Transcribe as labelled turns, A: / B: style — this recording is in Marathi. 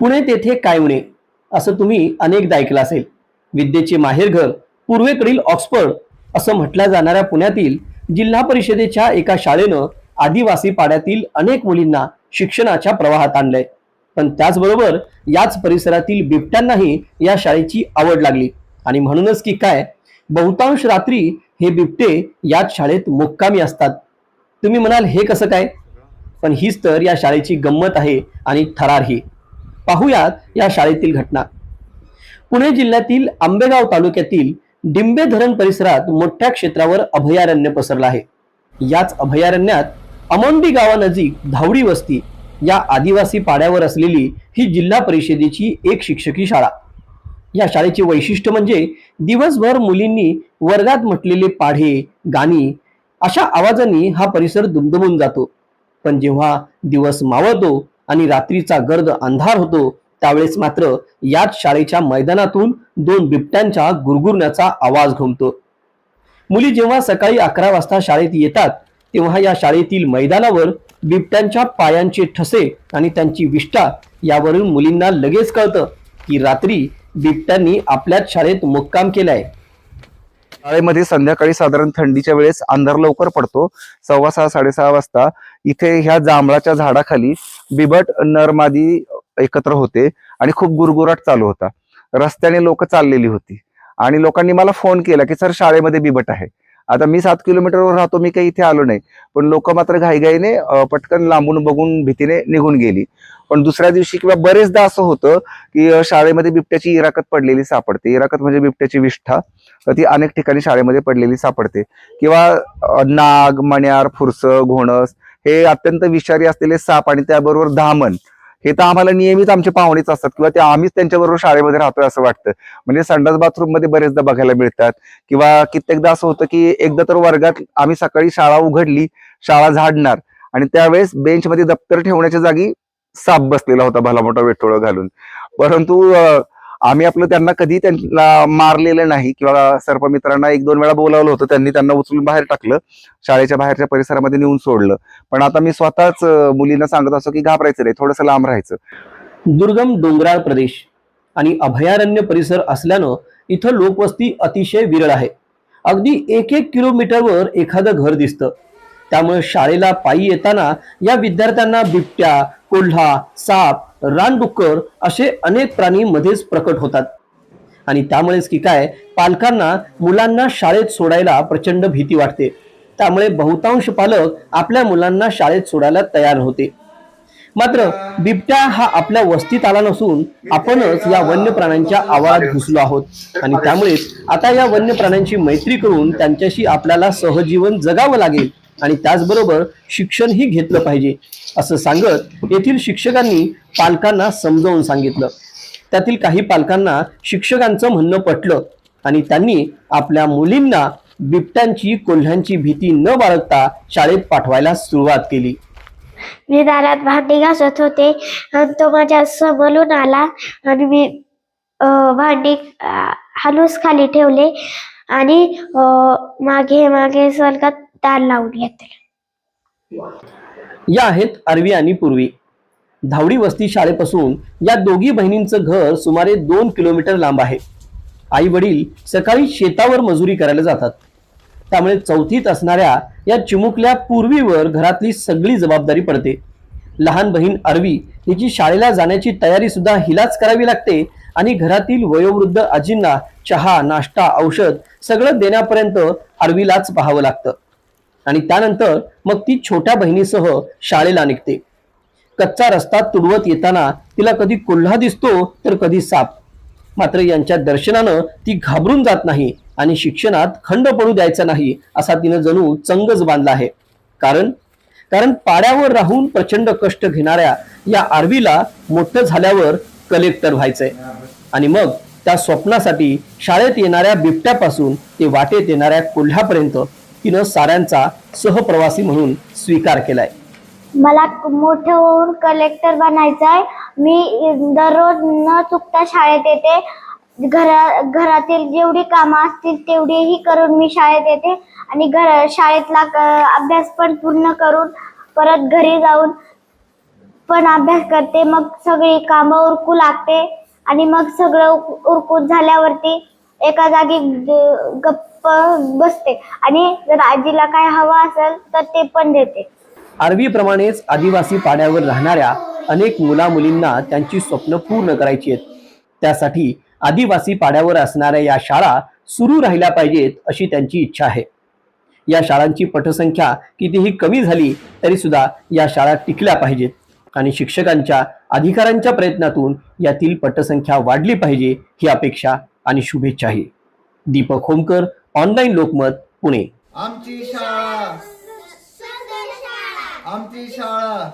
A: पुणे तेथे काय उणे असं तुम्ही अनेकदा ऐकलं असेल. विद्येचे माहेरघर पूर्वेकडील ऑक्सफर्ड असं म्हटल्या जाणाऱ्या पुण्यातील जिल्हा परिषदेच्या एका शाळेनं आदिवासी पाड्यातील अनेक मुलींना शिक्षणाच्या प्रवाहात आणलंय. पण त्याचबरोबर याच परिसरातील बिबट्यांनाही या शाळेची आवड लागली. आणि म्हणूनच की काय? बहुतांश रात्री हे बिबटे याच शाळेत मुक्कामी असतात. तुम्ही म्हणाल हे कसं काय? पण हीच तर या शाळेची गंमत आहे आणि थरार ही. पाहुयात या शाळेतील घटना. पुणे जिल्ह्यातील आंबेगाव तालुक्यातील डिंबे धरण परिसरात मोठ्या क्षेत्रावर अभयारण्य पसरलं आहे. याच अभयारण्यात अमोंडी गावानजीक धावडी वस्ती या आदिवासी पाड्यावर असलेली ही जिल्हा परिषदेची एक शिक्षकी शाळा. या शाळेचे वैशिष्ट्य म्हणजे दिवसभर मुलींनी वर्गात म्हटलेले पाढे गाणी अशा आवाजांनी हा परिसर दुमदमून जातो. पण जेव्हा दिवस मावळतो आणि रात्रीचा गर्द अंधार होतो त्यावेळेस मात्र याच शाळेच्या मैदानातून दोन बिबट्यांच्या गुरगुरण्याचा आवाज घुमतो. मुली जेव्हा सकाळी अकरा वाजता शाळेत येतात तेव्हा या शाळेतील मैदानावर बिबट्यांच्या पायांचे ठसे आणि त्यांची विष्ठा यावरून मुलींना लगेच कळतं की रात्री बिबट्यांनी आपल्याच शाळेत मुक्काम केलाय.
B: शाळेमध्ये संध्याकाळी साधारण थंडीच्या वेळेस अंधार लवकर पडतो. सव्वा सहा साडेसहा वाजता इथे ह्या जांभळाच्या झाडाखाली बिबट नरमादी एकत्र होते आणि खूप गुरगुराट चालू होता. रस्त्याने लोक चाललेली होती. आणि लोकांनी मला फोन केला की सर शाळेमध्ये बिबट आहे. आता मी सात किलोमीटरवर राहतो मी काही इथे आलो नाही. पण लोक मात्र घाईघाईने पटकन लांबून बघून भीतीने निघून गेली. पण दुसऱ्या दिवशी किंवा बरेचदा असं होतं की शाळेमध्ये बिबट्याची इराकत पडलेली सापडते. इराकत म्हणजे बिबट्याची विष्ठा. तर ती अनेक ठिकाणी शाळेमध्ये पडलेली सापडते. किंवा नाग मण्यार फुरसं घोणस हे अत्यंत विषारी असलेले साप आणि त्याबरोबर धामण हे तर आम्हाला नियमित आमचे पाहुणेच असतात किंवा ते आम्हीच त्यांच्याबरोबर शाळेमध्ये राहतोय असं वाटतं. म्हणजे संडास बाथरूममध्ये बरेचदा बघायला मिळतात. किंवा कित्येकदा असं होतं की एकदा तर वर्गात आम्ही सकाळी शाळा उघडली शाळा झाडणार आणि त्यावेळेस बेंचमध्ये दप्तर ठेवण्याच्या जागी साप बसलेला होता भला मोठा वेठोळं घालून. परंतु आम्ही आपलं त्यांना कधी त्यांना मारलेलं नाही किंवा सर्पमित्रांना एक दोन वेळा बोलावलं होतं त्यांनी त्यांना उचलून बाहेर टाकलं शाळेच्या बाहेरच्या परिसरामध्ये नेऊन सोडलं. पण आता मी स्वतःच मुलींना सांगत असतो की घाबरायचं नाही थोडंसं लांब राहायचं.
A: दुर्गम डोंगराळ प्रदेश आणि अभयारण्य परिसर असल्यानं इथं लोकवस्ती अतिशय विरळ आहे. अगदी एक एक किलोमीटरवर एखादं घर दिसतं. त्यामुळे शाळेला पायी येताना या विद्यार्थ्यांना बिबट्या कोल्हा साप रानडुक्कर असे अनेक प्राणी मध्येच प्रकट होतात. आणि त्यामुळेच की काय पालकांना मुलांना शाळेत सोडायला प्रचंड भीती वाटते. त्यामुळे बहुतांश पालक आपल्या मुलांना शाळेत सोडायला तयार होते. मात्र बिबट्या हा आपल्या वस्तीत आला नसून आपणच या वन्य प्राण्यांच्या आवारात घुसलो आहोत. आणि त्यामुळेच आता या वन्य प्राण्यांची मैत्री करून त्यांच्याशी आपल्याला सहजीवन जगावं लागेल. आणि त्याचबरोबर शिक्षणही घेतलं पाहिजे असं सांगत येथील शिक्षकांनी पालकांना समजावून सांगितलं. त्यातील काही पालकांना शिक्षकांचं म्हणणं पटलं आणि त्यांनी आपल्या मुलींना बिबट्यांची कोल्ह्यांची भीती न बाळगता शाळेत पाठवायला सुरुवात केली.
C: मी दारात भांडी घासत होते आणि तो माझ्या समोरून आला आणि मी अं, भांडी अं, हलूस खाली ठेवले आणि अं, मागे मागे सरकत दार लावून
A: या आहेत अरवी आणि पूर्वी. धावडी वस्ती शाळेपासून या दोघी बहिणींचं घर सुमारे दोन किलोमीटर लांब आहे. आई वडील सकाळी शेतावर मजुरी करायला जातात. त्यामुळे चौथीत असणाऱ्या या चिमुकल्या पूर्वीवर घरातली सगळी जबाबदारी पडते. लहान बहीण अरवी हिची शाळेला जाण्याची तयारी सुद्धा हिलाच करावी लागते आणि घरातील वयोवृद्ध आजींना चहा नाश्ता औषध सगळं देण्यापर्यंत अरवीलाच पाहावं लागतं. आणि त्यानंतर मग ती छोट्या बहिणीसह शाळेला निघते. कच्चा रस्ता तुडवत येताना तिला कधी कोल्हा दिसतो तर कधी साप. मात्र यांच्या दर्शनानं ती घाबरून जात नाही आणि शिक्षणात खंड पडू द्यायचा नाही असा तिनं जणू चंगच बांधला आहे. कारण कारण पाड्यावर राहून प्रचंड कष्ट घेणाऱ्या या आरवीला मोठं झाल्यावर कलेक्टर व्हायचंय. आणि मग त्या स्वप्नासाठी शाळेत येणाऱ्या बिबट्यापासून ते वाटेत येणाऱ्या कोल्ह्यापर्यंत तिनं साऱ्यांचा सहप्रवासी म्हणून स्वीकार केलाय.
C: मला मोठं होऊन कलेक्टर बनायचं आहे. मी दररोज न चुकता शाळेत येते. घरा घरातील जेवढी कामं असतील तेवढीही करून मी शाळेत येते. आणि घर शाळेतला क- अभ्यास पण पूर्ण करून परत घरी जाऊन पण अभ्यास करते. मग सगळी कामं उरकू लागते. आणि मग सगळं उक- उरकून झाल्यावरती एका जागी गप्प बसते. आणि जर आजीला काय हवा असेल तर ते पण देते.
A: आरवीप्रमाणेच आदिवासी पाड्यावर राहणाऱ्या अनेक मुला मुलींना त्यांची स्वप्न पूर्ण करायची आहेत. त्यासाठी आदिवासी पाड्यावर असणाऱ्या या शाळा सुरू राहिल्या पाहिजेत अशी त्यांची इच्छा आहे. या शाळांची पटसंख्या कितीही कमी झाली तरी सुद्धा या शाळा टिकल्या पाहिजेत. आणि शिक्षकांच्या अधिकारांच्या प्रयत्नातून यातील पटसंख्या वाढली पाहिजे ही अपेक्षा आणि शुभेच्छाही. दीपक होमकर ऑनलाईन लोकमत पुणे.
D: आमची शाळा. आमची शाळा.